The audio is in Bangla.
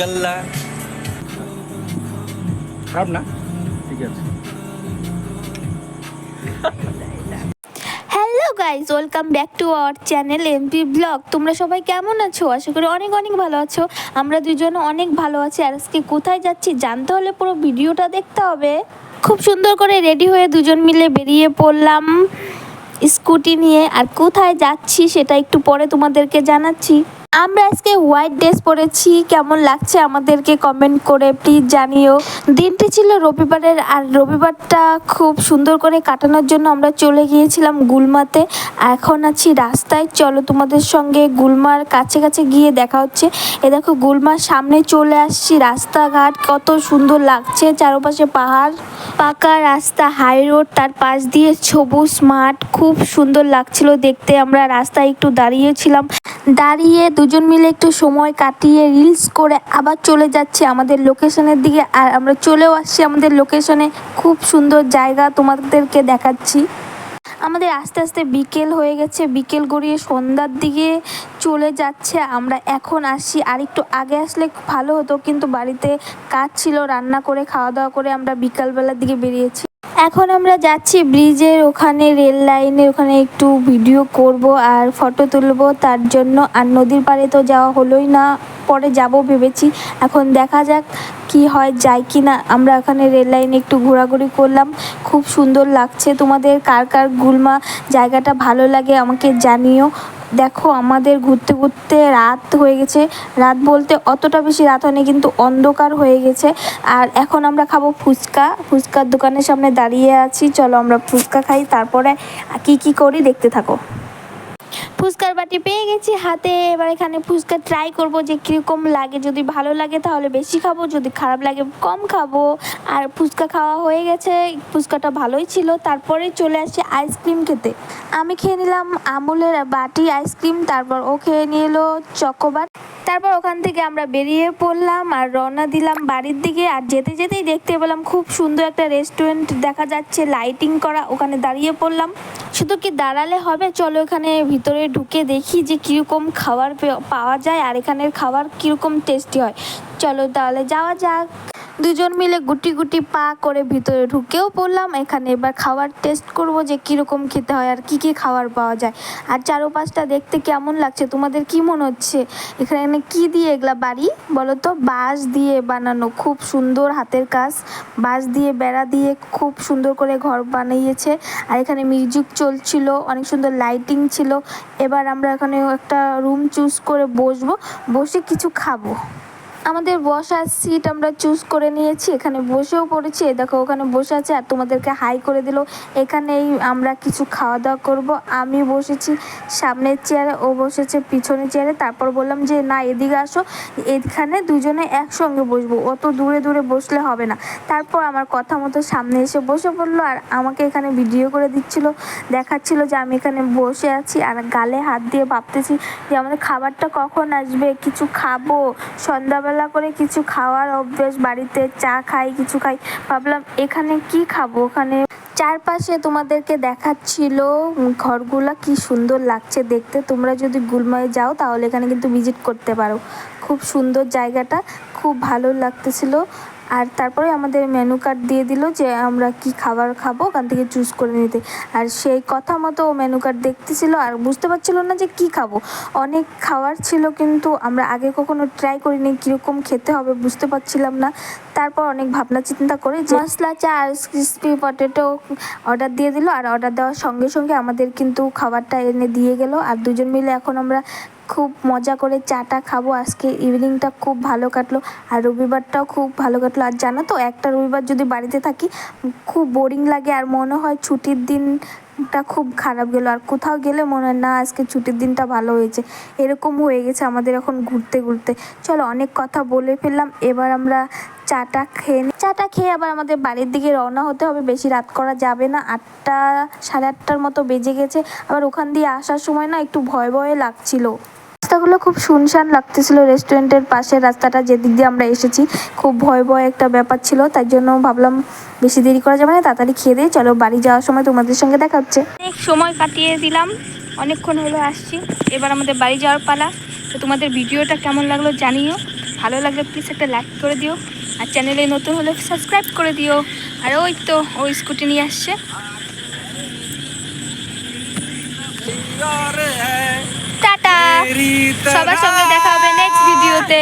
গাল্লা। খারাপ না? ঠিক আছে। Hello guys welcome back to our channel MP blog. তোমরা সবাই কেমন আছো? আশা করি অনেক অনেক ভালো আছো। আমরা দুজন অনেক ভালো আছি। আর আজকে কোথায় যাচ্ছি জানতে হলে পুরো ভিডিওটা দেখতে হবে। খুব সুন্দর করে রেডি হয়ে দুজন মিলে বেরিয়ে পড়লাম স্কুটি নিয়ে। আর কোথায় যাচ্ছি সেটা একটু পরে তোমাদেরকে জানাচ্ছি। আমরা আজকে হোয়াইট ড্রেস পরেছি। কেমন লাগছে আমাদেরকে কমেন্ট করে প্লিজ জানিও। দিনটি ছিল রবিবারের আর রবিবারটা খুব সুন্দর করে কাটানোর জন্য আমরা চলে গিয়েছিলাম গুলমাতে। এখন আছি রাস্তায়। চলো তোমাদের সঙ্গে গুলমার কাছে কাছে গিয়ে দেখা হচ্ছে। এ দেখো গুলমার সামনে চলে আসছি রাস্তাঘাট। কত সুন্দর লাগছে চারপাশে পাহাড়। পাকা রাস্তা হাই রোড তার পাশ দিয়ে সবুজ মাঠ। খুব সুন্দর লাগছিল দেখতে। আমরা রাস্তায় একটু দাঁড়িয়েছিলাম। দাঁড়িয়ে দুজন মিলে একটু সময় কাটিয়ে রিলস করে আবার চলে যাচ্ছি আমাদের লোকেশনের দিকে। আর আমরা চলেও আসছি আমাদের লোকেশনে খুব সুন্দর জায়গা তোমাদেরকে দেখাচ্ছি। আমাদের আস্তে আস্তে বিকেল হয়ে গেছে, বিকেল গড়িয়ে সন্ধ্যার দিকে চলে যাচ্ছে। আমরা এখন আসি আর একটু আগে আসলে ভালো হতো, কিন্তু বাড়িতে কাজ ছিল, রান্না করে খাওয়া দাওয়া করে আমরা বিকালবেলার দিকে বেরিয়েছি। এখন আমরা যাচ্ছি ব্রিজের ওখানে, রেল লাইনের ওখানে একটু ভিডিও করব আর ফটো তুলব, তার জন্য আর নদীর পাড়ে তো যাওয়া হলোই না। পরে যাব ভেবেছি। এখন দেখা যাক কি হয়, যায় কি না। আমরা ওখানে রেল লাইনে একটু ঘোরাঘুরি করলাম। খুব সুন্দর লাগছে। তোমাদের কার কার গুলমা জায়গাটা ভালো লাগে আমাকে জানিও। দেখো, আমাদের ঘুরতে ঘুরতে রাত হয়ে গেছে। রাত বলতে অতটা বেশি রাত হয়নি, কিন্তু অন্ধকার হয়ে গেছে। আর এখন আমরা খাব ফুচকা। ফুচকার দোকানের সামনে দাঁড়িয়ে আছি। চলো আমরা ফুচকা খাই, তারপরে কি কি করি দেখতে থাকো। ফুচকার বাটি পেয়ে গেছি হাতে। এবার এখানে ফুচকা ট্রাই করব যে কীরকম লাগে। যদি ভালো লাগে তাহলে বেশি খাব, যদি খারাপ লাগে কম খাব। আর ফুচকা খাওয়া হয়ে গেছে, ফুচকাটা ভালোই ছিল। তারপরে চলে আসি আইসক্রিম খেতে। আমি খেয়ে নিলাম আমুলের বাটি আইসক্রিম তারপর ও খেয়ে নিয়ে এলো চকোবার। তারপর ওখান থেকে আমরা বেরিয়ে পড়লাম আর রওনা দিলাম বাড়ির দিকে। আর যেতে যেতেই দেখতে পেলাম খুব সুন্দর একটা রেস্টুরেন্ট দেখা যাচ্ছে লাইটিং করা। ওখানে দাঁড়িয়ে পড়লাম। শুধু কি দাঁড়ালে হবে? চলো এখানে ভিতরে ঢুকে দেখি যে কীরকম খাবার পাওয়া যায় আর এখানের খাবার কীরকম টেস্টি হয়। চলো তাহলে যাওয়া যাক। দুজন মিলে গুটি গুটি পা করে ভিতরে ঢুকেও পড়লাম। এখানে এবার খাওয়ার টেস্ট করব যে কীরকম খেতে হয় আর কি কি খাবার পাওয়া যায়। আর চারোপাশটা দেখতে কেমন লাগছে? তোমাদের কি মনে হচ্ছে? এখানে কি দিয়ে এগুলা বাড়ি? বলো তো, বাঁশ দিয়ে বানানো, খুব সুন্দর হাতের কাজ। বাঁশ দিয়ে, বেড়া দিয়ে খুব সুন্দর করে ঘর বানিয়েছে। আর এখানে মিউজিক চলছিল, অনেক সুন্দর লাইটিং ছিল। এবার আমরা এখানে একটা রুম চুজ করে বসবো। বসে কিছু খাব। আমাদের বসার সিট আমরা চুজ করে নিয়েছি। এখানে বসেও পড়েছি। দেখো, ওখানে বসে আছে আর তোমাদেরকে হাই করে দিল। এখানেই আমরা কিছু খাওয়া দাওয়া করব। আমি বসেছি সামনের চেয়ারে ও বসেছে পিছনের চেয়ারে তারপর বললাম যে, না, এদিকে আসো। এখানে দুজনে একসঙ্গে বসবো। অত দূরে দূরে বসলে হবে না। তারপর আমার কথা মতো সামনে এসে বসে পড়ল আর আমাকে এখানে ভিডিও করে দিচ্ছিল। দেখাচ্ছিল যে, আমি এখানে বসে আছি আর গালে হাত দিয়ে ভাবতেছি যে, আমাদের খাবারটা কখন আসবে? কিছু খাব? সন্ধ্যাবেলা করে কিছু খাওয়ার অভ্যেস, বাড়িতে চা খাই, কিছু খাই। ভাবলাম, এখানে কি খাব? ওখানে চারপাশে তোমাদেরকে দেখাচ্ছিল ঘরগুলো, কি সুন্দর লাগছে দেখতে। তোমরা যদি গুলমায় যাও, তাহলে এখানে কিন্তু ভিজিট করতে পারো। খুব সুন্দর জায়গাটা, খুব ভালো লাগতেছিল। আর তারপরে আমাদের মেনু কার্ড দিয়ে দিল যে আমরা কি খাবার খাব, ওখান থেকে চুজ করে নিতে। আর সেই কথা মতো ও মেনু কার্ড দেখতেছিল আর বুঝতে পারছিল না যে কি খাব। অনেক খাবার ছিল কিন্তু আমরা আগে কখনো ট্রাই করিনি কীরকম খেতে হবে বুঝতে পারছিলাম না। তারপর অনেক ভাবনা চিন্তা করে মশলা, চা আর ক্রিসপি পটেটো অর্ডার দিয়ে দিল। আর অর্ডার দেওয়ার সঙ্গে সঙ্গে আমাদের কিন্তু খাবারটা এনে দিয়ে গেল। আর দুজন মিলে এখন আমরা খুব মজা করে চাটা খাব। আজকে ইভিনিংটা খুব ভালো কাটলো আর রবিবারটাও খুব ভালো কাটলো। আর জানো তো, একটা রবিবার যদি বাড়িতে থাকি, খুব বোরিং লাগে আর মনে হয় ছুটির দিনটা খুব খারাপ গেলো। আর কোথাও গেলে মনে হয়, না, আজকে ছুটির দিনটা ভালো হয়েছে। এরকম হয়ে গেছে আমাদের এখন ঘুরতে ঘুরতে। চলো, অনেক কথা বলে ফেললাম। এবার আমরা চাটা খেয়ে। চাটা খেয়ে আবার আমাদের বাড়ির দিকে রওনা হতে হবে। বেশি রাত করা যাবে না। আটটা, সাড়ে আটটার মতো বেজে গেছে। আবার ওখান দিয়ে আসার সময় না একটু ভয় ভয়ে লাগছিল। রাস্তাগুলো খুব শুনশান লাগতেছিল। রেস্টুরেন্টের পাশে রাস্তাটা যেদিক দিয়ে আমরা এসেছি, খুব ভয় ভয় একটা ব্যাপার ছিল। তাই জন্য ভাবলাম বেশি দেরি করা যাবে না, তাড়াতাড়ি খেয়ে দিয়ে চলো বাড়ি যাওয়ার সময় তোমাদের সঙ্গে দেখা হচ্ছে। অনেক সময় কাটিয়ে দিলাম, অনেকক্ষণ হলো আসছি। এবার আমাদের বাড়ি যাওয়ার পালা। তো তোমাদের ভিডিওটা কেমন লাগল জানিও। ভালো লাগলে প্লিজ একটা লাইক করে দিও। আর চ্যানেলে নতুন হলে সাবস্ক্রাইব করে দিও। আর ওই তো, ওই স্কুটি নিয়ে আসছে। সবার সঙ্গে দেখা হবে নেক্সট ভিডিওতে।